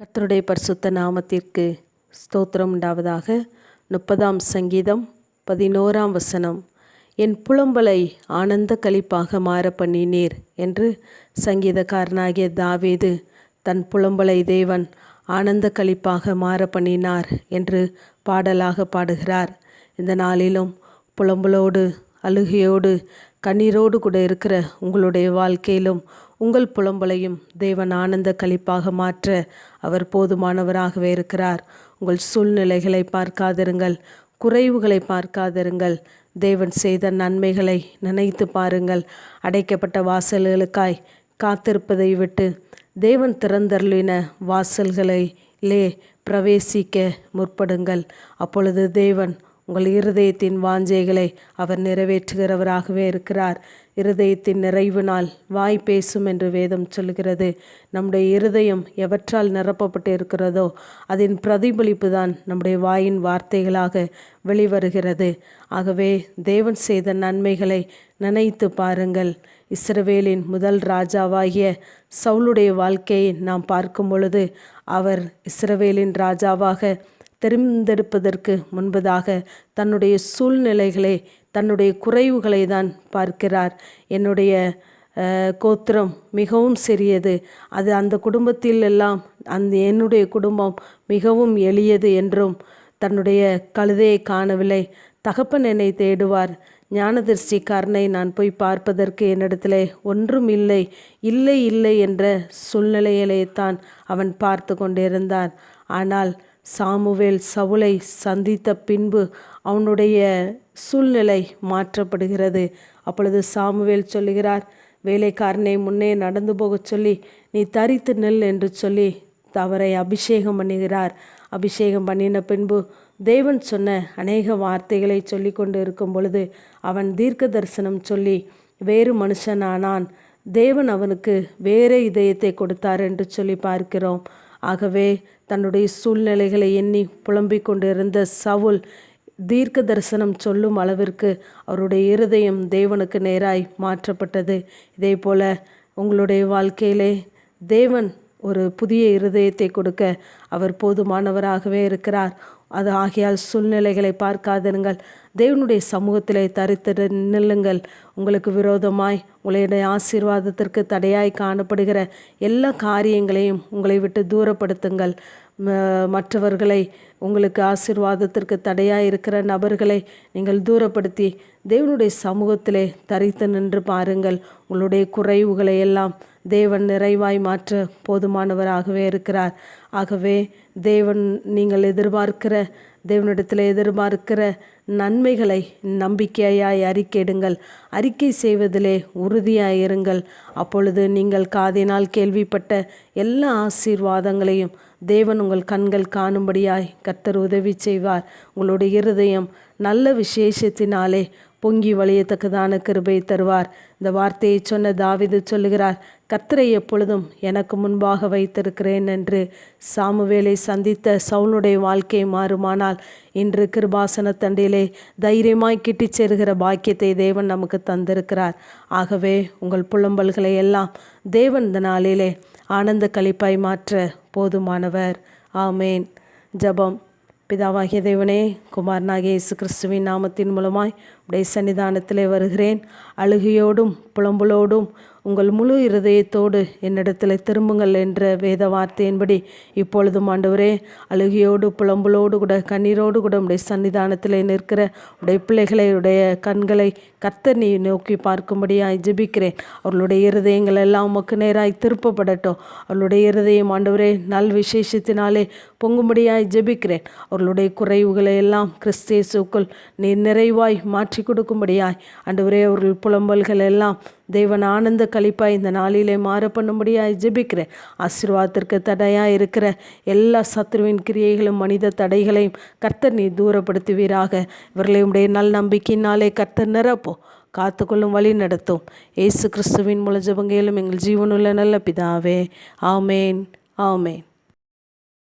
கர்த்தருடைய பரிசுத்த நாமத்திற்கு ஸ்தோத்திரம் உண்டாவதாக. முப்பதாம் சங்கீதம் பதினோராம் வசனம். என் புலம்பலை ஆனந்த களிப்பாக மாற பண்ணினீர் என்று சங்கீதக்காரனாகிய தாவேது தன் புலம்பலை தேவன் ஆனந்த களிப்பாக மாற பண்ணினார் என்று பாடலாக பாடுகிறார். இந்த நாளிலும் புலம்பலோடு அழுகையோடு கண்ணீரோடு கூட இருக்கிற உங்களுடைய வாழ்க்கையிலும் உங்கள் புலம்பலையும் தேவன் ஆனந்த களிப்பாக மாற்ற அவர் போதுமானவராகவே இருக்கிறார். உங்கள் சூழ்நிலைகளை பார்க்காதிருங்கள் குறைவுகளை பார்க்காதிருங்கள். தேவன் செய்த நன்மைகளை நினைத்து பாருங்கள். அடைக்கப்பட்ட வாசல்களுக்காய் காத்திருப்பதை விட்டு தேவன் திறந்தருளின வாசல்களிலே பிரவேசிக்க முற்படுங்கள். அப்பொழுது தேவன் உங்கள் இருதயத்தின் வாஞ்சைகளை அவர் நிறைவேற்றுகிறவராகவே இருக்கிறார். இருதயத்தின் நிறைவு நாள் வாய் பேசும் என்று வேதம் சொல்கிறது. நம்முடைய இருதயம் எவற்றால் நிரப்பப்பட்டு இருக்கிறதோ அதன் பிரதிபலிப்பு தான் நம்முடைய வாயின் வார்த்தைகளாக வெளிவருகிறது. ஆகவே தேவன் செய்த நன்மைகளை நினைத்து பாருங்கள். இஸ்ரவேலின் முதல் ராஜாவாகிய சவுளுடைய வாழ்க்கையை நாம் பார்க்கும் பொழுது அவர் இஸ்ரவேலின் ராஜாவாக தெரிந்தெடுப்பதற்கு முன்பதாக தன்னுடைய சூழ்நிலைகளை தன்னுடைய குறைவுகளை தான் பார்க்கிறார். என்னுடைய கோத்திரம் மிகவும் சிறியது. அது அந்த குடும்பத்தில் எல்லாம் அந்த என்னுடைய குடும்பம் மிகவும் எளியது என்றும் தன்னுடைய கழுதையை காணவில்லை. தகப்பன் என்னை தேடுவார். ஞானதிர்ஷ்டிக்காரனை நான் போய் பார்ப்பதற்கு என்னிடத்தில் ஒன்றும் இல்லை இல்லை இல்லை என்ற சூழ்நிலையிலே தான் அவன் பார்த்து கொண்டிருந்தான். ஆனால் சாமுவேல் சவுலை சந்தித்த பின்பு அவனுடைய சூழ்நிலை மாற்றப்படுகிறது. அப்பொழுது சாமுவேல் சொல்லுகிறார் வேலைக்காரனை முன்னே நடந்து போகச் சொல்லி நீ தரித்து நெல் என்று சொல்லி அவரை அபிஷேகம் பண்ணுகிறார். அபிஷேகம் பண்ணின பின்பு தேவன் சொன்ன அநேக வார்த்தைகளை சொல்லி கொண்டு இருக்கும் பொழுது அவன் தீர்க்க தரிசனம் சொல்லி வேறு மனுஷனானான். தேவன் அவனுக்கு வேறு இதயத்தை கொடுத்தார் என்று சொல்லி பார்க்கிறோம். ஆகவே தன்னுடைய சூழ்நிலைகளை எண்ணி புலம்பிக் கொண்டிருந்த சவுல் தீர்க்க தரிசனம் சொல்லும் அளவிற்கு அவருடைய இருதயம் தேவனுக்கு நேராய் மாற்றப்பட்டது. இதே போல உங்களுடைய வாழ்க்கையிலே தேவன் ஒரு புதிய இருதயத்தை கொடுக்க அவர் போதுமானவராகவே இருக்கிறார். அது ஆகையால் சூழ்நிலைகளை பார்க்காதிருங்கள். தேவனுடைய சமூகத்திலே தரித்திட நில்லுங்கள். உங்களுக்கு விரோதமாய் உங்களுடைய ஆசீர்வாதத்திற்கு தடையாய் காணப்படுகிற எல்லா காரியங்களையும் உங்களை விட்டு தூரப்படுத்துங்கள். மற்றவர்களை உங்களுக்கு ஆசீர்வாதத்திற்கு தடையாக இருக்கிற நபர்களை நீங்கள் தூரப்படுத்தி தேவனுடைய சமூகத்திலே தரித்து நின்று பாருங்கள். உங்களுடைய குறைவுகளை எல்லாம் தேவன் நிறைவாய் மாற்ற போதுமானவராகவே இருக்கிறார். ஆகவே தேவன் நீங்கள் எதிர்பார்க்கிற தேவனிடத்தில் எதிர்பார்க்கிற நன்மைகளை நம்பிக்கையாய் அறிக்கையிடுங்கள். அறிக்கை செய்வதிலே உறுதியாயிருங்கள் அப்பொழுது நீங்கள் காதினால் கேள்விப்பட்ட எல்லா ஆசீர்வாதங்களையும் தேவன் உங்கள் கண்கள் காணும்படியாய் கர்த்தர் உதவி செய்வார். உங்களுடைய இருதயம் நல்ல விசேஷத்தினாலே பொங்கி வழியத்தக்கதான கிருபை தருவார். இந்த வார்த்தையை சொன்ன தாவிது சொல்லுகிறார் கர்த்தரை எப்பொழுதும் எனக்கு முன்பாக வைத்திருக்கிறேன் என்று சாமுவேலை சந்தித்த சவுனுடைய வாழ்க்கை மாறுமானால் இன்று கிருபாசன தண்டிலே தைரியமாய் கிட்டிச் சேர்கிற பாக்கியத்தை தேவன் நமக்கு தந்திருக்கிறார். ஆகவே உங்கள் புலம்பல்களை எல்லாம் தேவன் இந்த நாளிலே ஆனந்த கழிப்பாய் மாற்ற போதுமானவர். ஆமேன். ஜபம். பிதாவாகிய தேவனே குமாரனாகிய இயேசு கிறிஸ்துவின் நாமத்தின் மூலமாய் உடைய சன்னிதானத்திலே வருகிறேன். அழுகையோடும் புலம்பலோடும் உங்கள் முழு இருதயத்தோடு என்னிடத்தில் திரும்புங்கள் என்ற வேத வார்த்தையின்படி இப்பொழுதும் ஆண்டவரே அழுகையோடு புலம்பலோடு கூட கண்ணீரோடு கூட உடைய சன்னிதானத்தில் நிற்கிற உடைய பிள்ளைகளை உடைய கண்களை கர்த்தர் நீ நோக்கி பார்க்கும்படியாய் ஜெபிக்கிறேன். அவர்களுடைய இருதயங்கள் எல்லாம் உமக்கு நேராய் திருப்பப்படட்டும். அவர்களுடைய இருதயம் ஆண்டவரே நல் விசேஷத்தினாலே பொங்கும்படியாய் ஜெபிக்கிறேன். அவர்களுடைய குறைவுகளை எல்லாம் கிறிஸ்தேசுக்குள் நீ நிறைவாய் மாற்ற கொடுக்கும்படியாய் அன்றுவரே அவர்கள் புலம்பல்கள் எல்லாம் தேவன் ஆனந்த கழிப்பாய் இந்த நாளிலே மாற பண்ணும்படியாய் ஜெபிக்கிறேன். ஆசீர்வாதத்திற்கு தடையாக இருக்கிற எல்லா சத்ருவின் கிரியைகளும் மனித தடைகளையும் கர்த்தர் நீ தூரப்படுத்துவீராக. இவர்களை உடைய நல் நம்பிக்கையினாலே கர்த்தர் நிரப்போம் காத்துக்கொள்ளும் வழி நடத்தும். ஏசு கிறிஸ்துவின் முழு ஜபங்கையிலும் எங்கள் ஜீவனுள்ள நல்ல பிதாவே. ஆமேன். ஆமேன்.